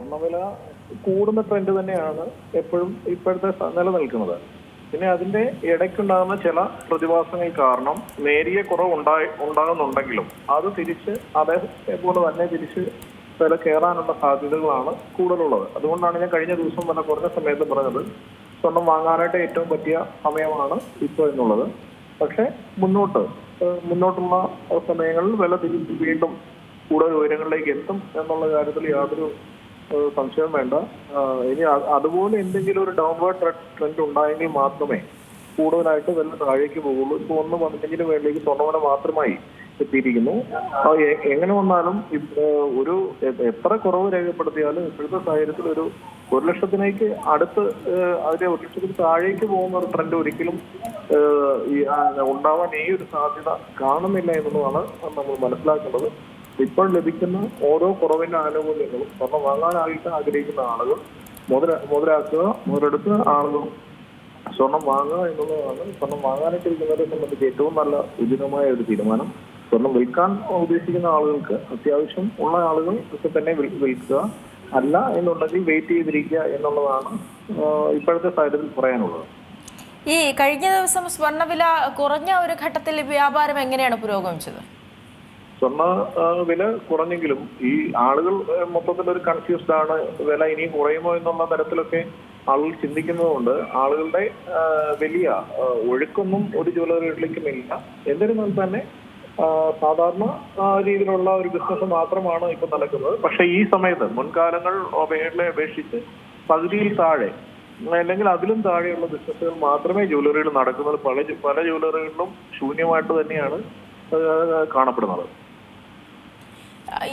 സ്വർണവില കൂടുന്ന ട്രെൻഡ് തന്നെയാണ് എപ്പോഴും ഇപ്പോഴത്തെ നിലനിൽക്കുന്നത്. പിന്നെ അതിന്റെ ഇടയ്ക്കുണ്ടാകുന്ന ചില പ്രതിഭാസങ്ങൾ കാരണം നേരിയ കുറവ് ഉണ്ടായി ഉണ്ടാകുന്നുണ്ടെങ്കിലും അത് തിരിച്ച് അതേപോലെ തന്നെ തിരിച്ച് വില കയറാനുള്ള സാധ്യതകളാണ് കൂടുതലുള്ളത്. അതുകൊണ്ടാണ് ഞാൻ കഴിഞ്ഞ ദിവസം തന്നെ കുറഞ്ഞ സമയത്ത് പറഞ്ഞത് സ്വർണം വാങ്ങാനായിട്ട് ഏറ്റവും പറ്റിയ സമയമാണ് ഇപ്പോൾ എന്നുള്ളത്. പക്ഷെ മുന്നോട്ട് മുന്നോട്ടുള്ള സമയങ്ങളിൽ വില തിരിച്ച് വീണ്ടും കൂടുതൽ ഉയരങ്ങളിലേക്ക് എത്തും എന്നുള്ള കാര്യത്തിൽ യാതൊരു ഏഹ് സംശയവും വേണ്ട. ഇനി അതുപോലെ എന്തെങ്കിലും ഒരു ഡൗൺവേർഡ് ട്രെൻഡ് ഉണ്ടായെങ്കിൽ മാത്രമേ കൂടുതലായിട്ട് വല്ല താഴേക്ക് പോകുള്ളൂ. ഇപ്പൊ ഒന്ന് പതിനഞ്ചിന് മേളിലേക്ക് സ്വർണവില മാത്രമായി എത്തിയിരിക്കുന്നു. എങ്ങനെ വന്നാലും ഒരു എത്ര കുറവ് രേഖപ്പെടുത്തിയാലും ഇപ്പോഴത്തെ സാഹചര്യത്തിൽ ഒരു ഒരു ലക്ഷത്തിലേക്ക് അടുത്ത് അതിന്റെ ഒരു ലക്ഷത്തിന് താഴേക്ക് പോകുന്ന ഒരു ട്രെൻഡ് ഒരിക്കലും ഉണ്ടാവാൻ ഈ ഒരു സാധ്യത കാണുന്നില്ല എന്നുള്ളതാണ് നമ്മൾ മനസ്സിലാക്കേണ്ടത്. ഇപ്പോൾ ലഭിക്കുന്ന ഓരോ കുറവിന്റെ ആനുകൂല്യങ്ങളും സ്വർണം വാങ്ങാനായിട്ട് ആഗ്രഹിക്കുന്ന ആളുകൾ മുതല മുതലാക്കുക മുതലെടുത്ത് ആളുകൾ സ്വർണം വാങ്ങുക എന്നുള്ളതാണ് സ്വർണം വാങ്ങാനായിട്ടിരിക്കുന്നവരെ സംബന്ധിച്ച് ഏറ്റവും നല്ല ഉചിതമായ ഒരു തീരുമാനം. സ്വർണം വിൽക്കാൻ ഉദ്ദേശിക്കുന്ന ആളുകൾക്ക് അത്യാവശ്യം ഉള്ള ആളുകൾ തന്നെ വിൽ- വിൽക്കുക അല്ല എന്നുണ്ടെങ്കിൽ വെയിറ്റ് ചെയ്തിരിക്കുക എന്നുള്ളതാണ് ഇപ്പോഴത്തെ സാഹചര്യത്തിൽ പറയാനുള്ളത്. ഈ കഴിഞ്ഞ ദിവസം സ്വർണവില കുറഞ്ഞ ഒരു ഘട്ടത്തിൽ വ്യാപാരം എങ്ങനെയാണ് പുരോഗമിച്ചത്? സ്വർണ വില കുറഞ്ഞെങ്കിലും ഈ ആളുകൾ മൊത്തത്തിൽ ഒരു കൺഫ്യൂസ്ഡ് ആണ് വില ഇനിയും കുറയുമോ എന്നുള്ള തരത്തിലൊക്കെ ആളുകൾ ചിന്തിക്കുന്നതുകൊണ്ട് ആളുകളുടെ വലിയ ഒഴുക്കൊന്നും ഒരു ജ്വല്ലറികളിലേക്കും ഇല്ല എന്നിരുന്നാൽ തന്നെ സാധാരണ രീതിയിലുള്ള ഒരു ബിസിനസ് മാത്രമാണ് ഇപ്പൊ നടക്കുന്നത്. പക്ഷെ ഈ സമയത്ത് മുൻകാലങ്ങൾ അപേക്ഷിച്ച് പകുതിയിൽ താഴെ അല്ലെങ്കിൽ അതിലും താഴെയുള്ള ബിസിനസ്സുകൾ മാത്രമേ ജ്വല്ലറികൾ നടക്കുന്നത്. പല പല ജ്വല്ലറികളിലും ശൂന്യമായിട്ട് തന്നെയാണ് കാണപ്പെടുന്നത്.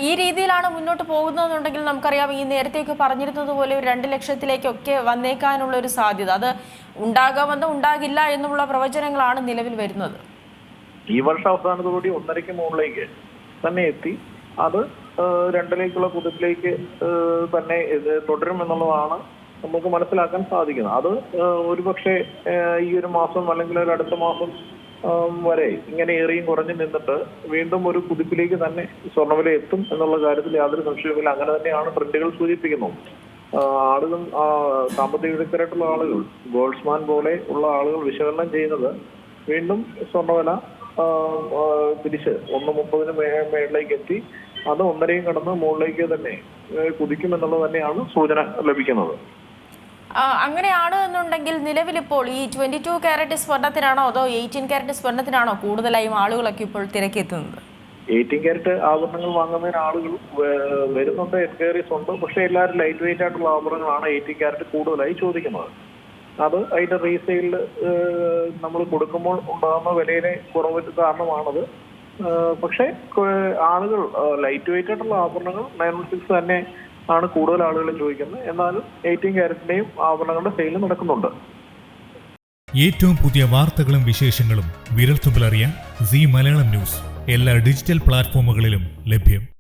ഈ രീതിയിലാണ് മുന്നോട്ട് പോകുന്നതെന്നുണ്ടെങ്കിൽ നമുക്കറിയാം ഈ നേരത്തേക്ക് പറഞ്ഞിരുന്നത് പോലെ ഒരു രണ്ട് ലക്ഷത്തിലേക്കൊക്കെ വന്നേക്കാനുള്ള ഒരു സാധ്യത. അത് ഉണ്ടാകാമെന്ന് ഉണ്ടാകില്ല എന്നുള്ള പ്രവചനങ്ങളാണ് നിലവിൽ വരുന്നത്. ഈ വർഷം അവസാനത്തോടുകൂടി ഒന്നരയ്ക്ക് മുകളിലേക്ക് തന്നെ എത്തി. അത് രണ്ടിലേക്കുള്ള കുതിപ്പിലേക്ക് തന്നെ തുടരും എന്നുള്ളതാണ് നമുക്ക് മനസ്സിലാക്കാൻ സാധിക്കുന്നത്. അത് ഒരുപക്ഷെ ഈ ഒരു മാസം അല്ലെങ്കിൽ ഒരു അടുത്ത മാസം വരെ ഇങ്ങനെ ഏറിയും കുറഞ്ഞു നിന്നിട്ട് വീണ്ടും ഒരു കുതിപ്പിലേക്ക് തന്നെ സ്വർണവില എത്തും എന്നുള്ള കാര്യത്തിൽ യാതൊരു സംശയവുമില്ല. അങ്ങനെ തന്നെയാണ് ട്രെൻഡുകൾ സൂചിപ്പിക്കുന്നത് ആളുകൾ സാമ്പത്തിക വിദഗ്ധരായിട്ടുള്ള ആളുകൾ ഗോൾഡ്സ്മാൻ പോലെ ഉള്ള ആളുകൾ വിശകലനം ചെയ്യുന്നത് വീണ്ടും സ്വർണവില തിരിച്ച് ഒന്ന് മുപ്പതിന് മേളിലേക്ക് എത്തി. അത് ഒന്നരയും കടന്ന് മുകളിലേക്ക് തന്നെ കുതിക്കും എന്നുള്ളത് തന്നെയാണ് സൂചന ലഭിക്കുന്നത്. അങ്ങനെയാണ് എന്നുണ്ടെങ്കിൽ നിലവിലിപ്പോൾ ഈ ട്വന്റി ടു ക്യാരറ്റ് സ്വർണത്തിനാണോ അതോ എയ്റ്റീൻ കാരറ്റ് സ്വർണത്തിനാണോ കൂടുതലായും ആളുകളൊക്കെ ഇപ്പോൾ തിരക്കെത്തുന്നത് എയ്റ്റീൻ കാരറ്റ് ആഭരണങ്ങൾ വാങ്ങുന്നതിന് ആളുകൾ വരുന്നുണ്ട് എൻക്വയറീസ് ഉണ്ട്. പക്ഷേ എല്ലാവരും ലൈറ്റ് വെയിറ്റ് ആയിട്ടുള്ള ആഭരണങ്ങളാണ് എയ്റ്റീൻ കാരറ്റ് കൂടുതലായി ചോദിക്കുന്നത്. അത് അതിന്റെ റീസെയിലിൽ നമ്മൾ കൊടുക്കുമ്പോൾ ഉണ്ടാകുന്ന വിലയിലെ കുറവ് കാരണമാണത്. പക്ഷേ ആളുകൾ ലൈറ്റ് വെയിറ്റ് ആയിട്ടുള്ള ആഭരണങ്ങൾ നയൻ വൺ സിക്സ് തന്നെ ആണ് കൂടുതൽ ആളുകൾ ചോദിക്കുന്നത്. എന്നാലും എയ്റ്റീൻ ക്യാരറ്റിന്റെയും ആഭരണങ്ങളുടെ സെയിൽ നടക്കുന്നുണ്ട്. ഏറ്റവും പുതിയ വാർത്തകളും വിശേഷങ്ങളും വിരൽത്തുമ്പിൽ അറിയാൻ സി മലയാളം ന്യൂസ്. എല്ലാ ഡിജിറ്റൽ പ്ലാറ്റ്ഫോമുകളിലും ലഭ്യം.